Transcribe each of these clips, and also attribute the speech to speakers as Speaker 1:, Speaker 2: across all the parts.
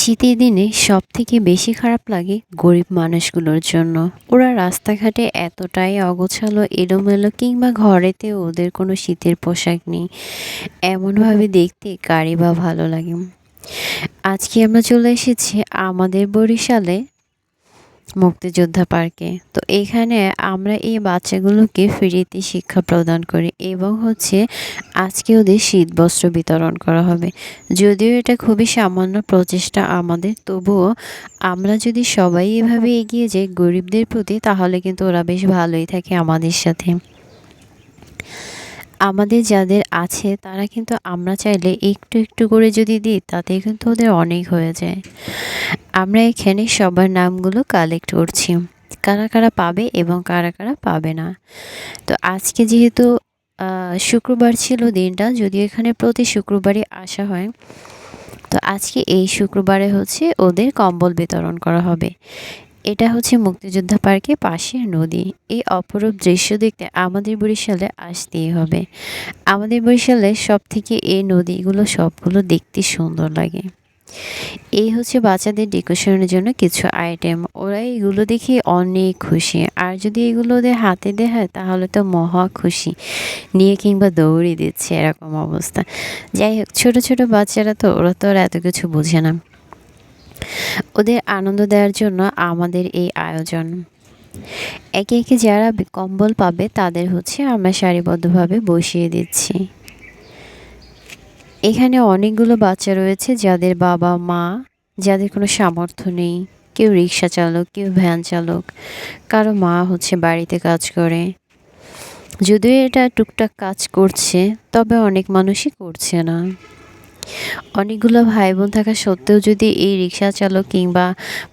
Speaker 1: শীতের দিনে সব থেকে বেশি খারাপ লাগে গরিব মানুষগুলোর জন্য। ওরা রাস্তাঘাটে এতটাই অগোছালো, এলোমেলো কিংবা ঘরেতে ওদের কোনো শীতের পোশাক নেই। এমনভাবে দেখতে কারি বা ভালো লাগে। আজকে আমরা চলে এসেছি আমাদের বরিশালে মুক্তিযোদ্ধা পার্কে। তো এখানে আমরা এই বাচ্চাগুলোকে ফ্রিতে শিক্ষা প্রদান করি এবং হচ্ছে আজকে ওদের শীত বস্ত্র বিতরণ করা হবে। যদিও এটা খুবই সামান্য প্রচেষ্টা আমাদের, তবুও আমরা যদি সবাই এভাবে এগিয়ে যাই গরিবদের প্রতি, তাহলে কিন্তু ওরা বেশ ভালোই থাকে আমাদের সাথে। আমাদের যাদের আছে, তারা কিন্তু আমরা চাইলে একটু একটু করে যদি দিই, তাতে কিন্তু ওদের অনেক হয়ে যায়। আমরা এখানে সবার নামগুলো কালেক্ট করছি। কারা কারা পাবে এবং কারা কারা পাবে না। তো আজকে যেহেতু শুক্রবার ছিল দিনটা, যদিও এখানে প্রতি শুক্রবারই আসা হয়। তো আজকে এই শুক্রবারে হচ্ছে ওদের কম্বল বিতরণ করা হবে। এটা হচ্ছে মুক্তিযোদ্ধা পার্কের পাশের নদী। এই অপরূপ দৃশ্য দেখতে আমাদের বরিশালে আসতেই হবে। আমাদের বরিশালে সব থেকে এই নদীগুলো সবগুলো দেখতে সুন্দর লাগে। এই হচ্ছে বাচ্চাদের ডেকোরেশনের জন্য কিছু আইটেম ওরা এগুলো দেখে অনেক খুশি। আর যদি এগুলো ওদের হাতে দেয় হয়, তাহলে তো মহা খুশি। নিয়ে কিংবা দৌড়ে দিচ্ছে এরকম অবস্থা। যাই হোক, ছোটো ছোটো বাচ্চারা তো, ওরা তো আর এত কিছু বোঝে না। ওদের আনন্দ দেওয়ার জন্য আমাদের এই আয়োজন। একে একে যারা কম্বল পাবে তাদের হচ্ছে আমরা সারিবদ্ধভাবে বসিয়ে দিচ্ছি। এখানে অনেকগুলো বাচ্চা রয়েছে যাদের বাবা, মা, যাদের কোনো সামর্থ্য নেই। কেউ রিক্সা চালক, কেউ ভ্যান চালক, কারও মা হচ্ছে বাড়িতে কাজ করে। যদিও এটা টুকটাক কাজ করছে, তবে অনেক মানুষই করছে না। অনেকগুলো ভাই বোন থাকা সত্ত্বেও যদি এই রিক্সা চালক কিংবা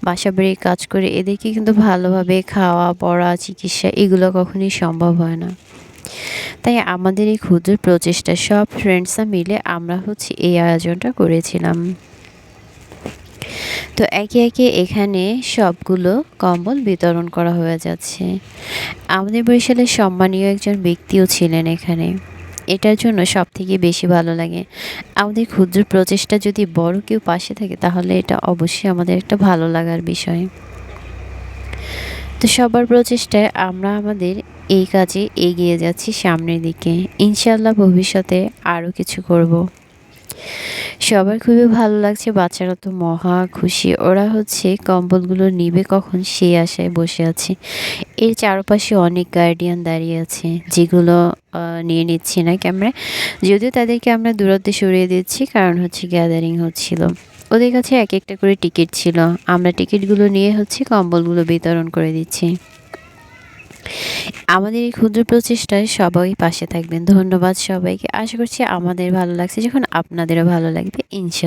Speaker 1: বাসা বাড়ির কাজ করে, এদেরকে কিন্তু ভালোভাবে খাওয়া, পড়া, চিকিৎসা এগুলো কখনোই সম্ভব হয় না। তাই আমাদের এই ক্ষুদ্র প্রচেষ্টা, সব ফ্রেন্ডসরা মিলে আমরা হচ্ছে এই আয়োজনটা করেছিলাম। তো একে একে এখানে সবগুলো কম্বল বিতরণ করা হয়ে যাচ্ছে। আমাদের বরিশালের সম্মানীয় একজন ব্যক্তিও ছিলেন এখানে। এটার জন্য সব থেকে বেশি ভালো লাগে। আমাদের ক্ষুদ্র প্রচেষ্টা যদি বড় কেউ পাশে থাকে, তাহলে এটা অবশ্যই আমাদের একটা ভালো লাগার বিষয়। তো সবার প্রচেষ্টায় আমরা আমাদের এই কাজে এগিয়ে যাচ্ছি সামনের দিকে। ইনশাল্লাহ ভবিষ্যতে আরও কিছু করব। সবার খুবই ভালো লাগছে, বাচ্চারা তো মহা খুশি। ওরা হচ্ছে কম্বলগুলো নিবে কখন সেই আশায় বসে আছে। এর চারপাশে অনেক গার্ডিয়ান দাঁড়িয়ে আছে, যেগুলো নিয়ে নিচ্ছি না ক্যামেরায় যদিও তাদেরকে আমরা দূরত্বে সরিয়ে দিচ্ছি, কারণ হচ্ছে গ্যাদারিং হচ্ছিল। ওদের কাছে এক একটা করে টিকিট ছিল। আমরা টিকিটগুলো নিয়ে হচ্ছে কম্বলগুলো বিতরণ করে দিচ্ছি। আমাদের এই ক্ষুদ্র প্রচেষ্টায় সবাই পাশে থাকবেন। ধন্যবাদ সবাইকে। আশা করছি আমাদের ভালো লাগছে। যখন আপনাদেরও ভালো লাগবে ইনশা